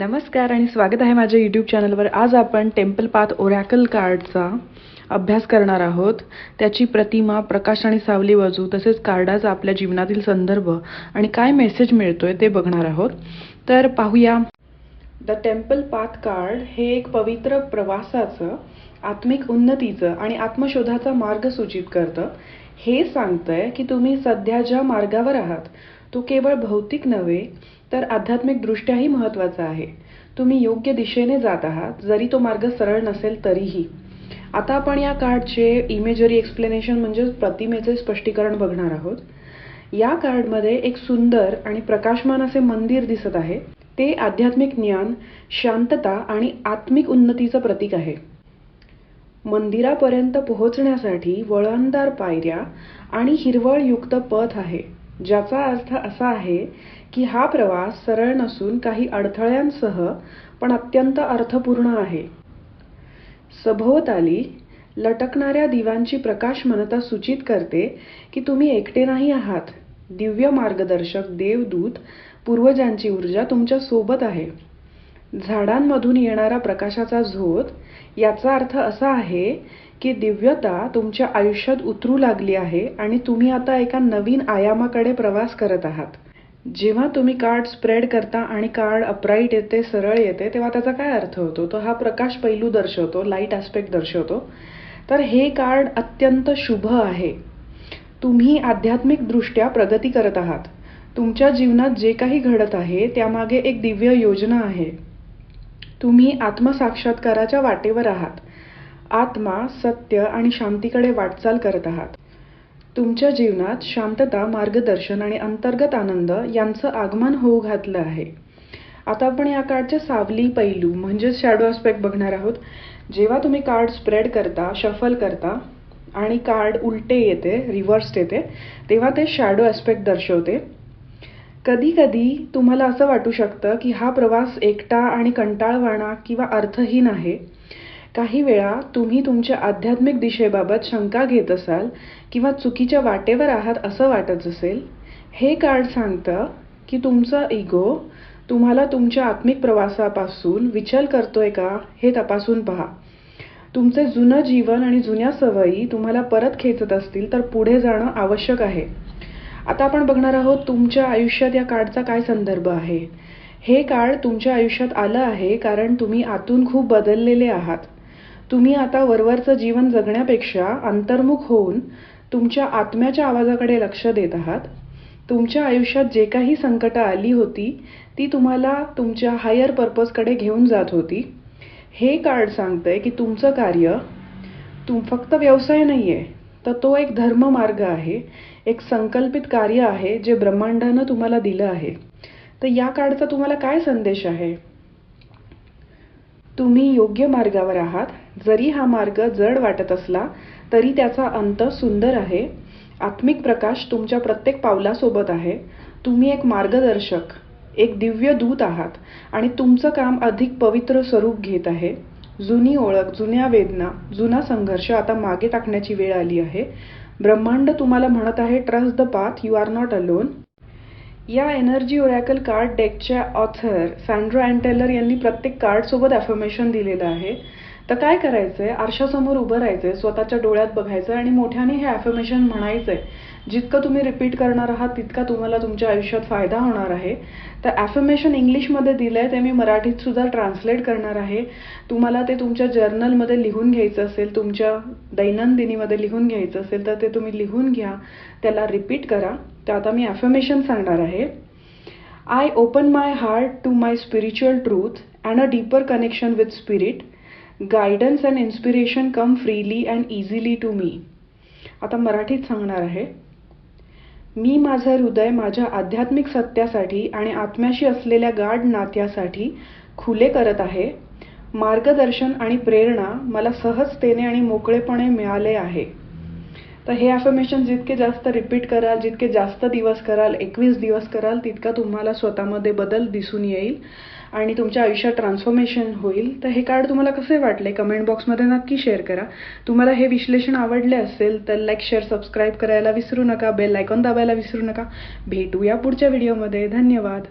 नमस्कार आणि स्वागत आहे माझ्या यूट्यूब चॅनलवर आज आपण टेम्पल पाथ ओरॅकल कार्डचा अभ्यास करणार आहोत. त्याची प्रतिमा प्रकाश आणि सावली बाजू तसेच कार्डाचा आपल्या जीवनातील संदर्भ आणि काय मेसेज मिळतोय ते बघणार आहोत. तर पाहूया. द टेम्पल पाथ कार्ड हे एक पवित्र प्रवासाचं आत्मिक उन्नतीचं आणि आत्मशोधाचा मार्ग सूचित करतं. हे सांगतंय की तुम्ही सध्या ज्या मार्गावर आहात तो केवळ भौतिक नव्हे तर आध्यात्मिक दृष्ट्याही महत्त्वाचा आहे. तुम्ही योग्य दिशेने जात आहात जरी तो मार्ग सरळ नसेल तरीही. आता आपण या कार्डचे इमेजरी एक्सप्लेनेशन म्हणजे प्रतिमेचे स्पष्टीकरण बघणार आहोत. या कार्डमध्ये एक सुंदर आणि प्रकाशमान असे मंदिर दिसत आहे. ते आध्यात्मिक ज्ञान शांतता आणि आत्मिक उन्नतीचं प्रतीक आहे. मंदिरापर्यंत पोहोचण्यासाठी वळणदार पायऱ्या आणि हिरवळयुक्त पथ आहे ज्याचा अर्थ असा आहे की हा प्रवास सरळ नसून काही अडथळ्यांसह पण अत्यंत अर्थपूर्ण आहे. सभोवताली लटकणाऱ्या दिव्यांची प्रकाशमानता सूचित करते की तुम्ही एकटे नाही आहात. दिव्य मार्गदर्शक देवदूत पूर्वजांची ऊर्जा तुमच्यासोबत आहे. झाडांमधून येणारा प्रकाशाचा झोत याचा अर्थ असा आहे की दिव्यता तुमच्या आयुष्यात उतरू लागली आहे आणि तुम्ही आता एका नवीन आयामाकडे प्रवास करत आहात. जेव्हा तुम्ही कार्ड स्प्रेड करता आणि कार्ड अपराईट येते सरळ येते तेव्हा त्याचा काय अर्थ होतो? तो हा प्रकाश पैलू दर्शवतो लाइट ॲस्पेक्ट दर्शवतो. तर हे कार्ड अत्यंत शुभ आहे. तुम्ही आध्यात्मिकदृष्ट्या प्रगती करत आहात. तुमच्या जीवनात जे काही घडत आहे त्यामागे एक दिव्य योजना आहे. तुम्ही आत्मसाक्षात्काराच्या वाटेवर आहात. आत्मा सत्य आणि शांतीकडे वाटचाल करत आहात. तुमच्या जीवनात शांतता मार्गदर्शन आणि अंतर्गत आनंद यांचं आगमन होऊ घातलं आहे. आता आपण या कार्डचे सावली पैलू म्हणजेच शॅडो आस्पेक्ट बघणार आहोत. जेव्हा तुम्ही कार्ड स्प्रेड करता शफल करता आणि कार्ड उलटे येते रिव्हर्स येते तेव्हा ते शॅडो ॲस्पेक्ट दर्शवते. कधी कधी तुम्हाला असं वाटू शकतं की हा प्रवास एकटा आणि कंटाळवाणा किंवा अर्थहीन आहे. काही वेळा तुम्ही तुमच्या आध्यात्मिक दिशेबाबत शंका घेत असाल किंवा चुकीच्या वाटेवर आहात असं वाटत असेल हे कार्ड सांगतं की तुमचा इगो तुम्हाला तुमच्या आत्मिक प्रवासापासून विचल करतोय का हे तपासून पहा. तुमचे जुनं जीवन आणि जुन्या सवयी तुम्हाला परत खेचत असतील तर पुढे जाणं आवश्यक आहे. आता आपण बघणार आहोत तुमच्या आयुष्यात या कार्डचा काय संदर्भ आहे. हे कार्ड तुमच्या आयुष्यात आलं आहे कारण तुम्ही आतून खूप बदललेले आहात. तुम्ही आता वरवरचं जीवन जगण्यापेक्षा अंतर्मुख होऊन तुमच्या आत्म्याच्या आवाजाकडे लक्ष देत आहात. तुमच्या आयुष्यात जे काही संकटं आली होती ती तुम्हाला तुमच्या हायर पर्पजकडे घेऊन जात होती. हे कार्ड सांगतंय की तुमचं कार्य तुम फक्त व्यवसाय नाही आहे तर तो एक धर्म मार्ग आहे एक संकल्पित कार्य आहे जे ब्रह्मांडानं तुम्हाला दिलं आहे. तर या कार्डचा तुम्हाला काय संदेश आहे? तुम्ही योग्य मार्गावर आहात. जरी हा मार्ग जड वाटत असला तरी त्याचा अंत सुंदर आहे. आत्मिक प्रकाश तुमच्या प्रत्येक पावलासोबत आहे. तुम्ही एक मार्गदर्शक एक दिव्य दूत आहात आणि तुमचं काम अधिक पवित्र स्वरूप घेत आहे. जुनी ओळख जुन्या वेदना जुना संघर्ष आता मागे टाकण्याची वेळ आली आहे. ब्रह्मांड तुम्हाला म्हणत आहे trust the path you are not alone या एनर्जी ओरॅकल कार्ड डेकच्या ऑथर सँड्रो अँटेलर यांनी प्रत्येक कार्डसोबत ॲफर्मेशन दिलेलं आहे. तर काय करायचंय? आरशासमोर उभं राहायचंय स्वतःच्या डोळ्यात बघायचं आणि मोठ्याने हे ॲफर्मेशन म्हणायचंय. जितकं तुम्ही रिपीट करणार आहात तितका तुम्हाला तुमच्या आयुष्यात फायदा होणार आहे. तर ॲफर्मेशन इंग्लिशमध्ये दिलं आहे ते मी मराठीत सुद्धा ट्रान्सलेट करणार आहे. तुम्हाला ते तुमच्या जर्नलमध्ये लिहून घ्यायचं असेल तुमच्या दैनंदिनीमध्ये लिहून घ्यायचं असेल तर ते तुम्ही लिहून घ्या. त्याला रिपीट करा. तर आता मी ॲफर्मेशन सांगणार आहे. I open my heart to my spiritual truth and a deeper connection with spirit guidance and inspiration come freely and easily to me आता मराठीत सांगणार आहे. मी माझं हृदय माझ्या आध्यात्मिक सत्यासाठी आणि आत्म्याशी असलेल्या गाढ नात्यासाठी खुले करत आहे. मार्गदर्शन आणि प्रेरणा मला सहजतेने आणि मोकळेपणे मिळाले आहे. तर हे ॲफर्मेशन जितके जास्त रिपीट कराल जितके जास्त दिवस कराल एकवीस दिवस कराल तितका तुम्हाला स्वतःमध्ये बदल दिसून येईल आणि तुमच्या आयुष्यात ट्रान्सफॉर्मेशन होईल. तर हे कार्ड तुम्हाला कसे वाटले? कमेंट बॉक्समध्ये नक्की शेअर करा. तुम्हाला हे विश्लेषण आवडले असेल तर लाईक शेअर सबस्क्राईब करायला विसरू नका. बेल आयकॉन दाबायला विसरू नका. भेटूया पुढच्या व्हिडिओमध्ये धन्यवाद.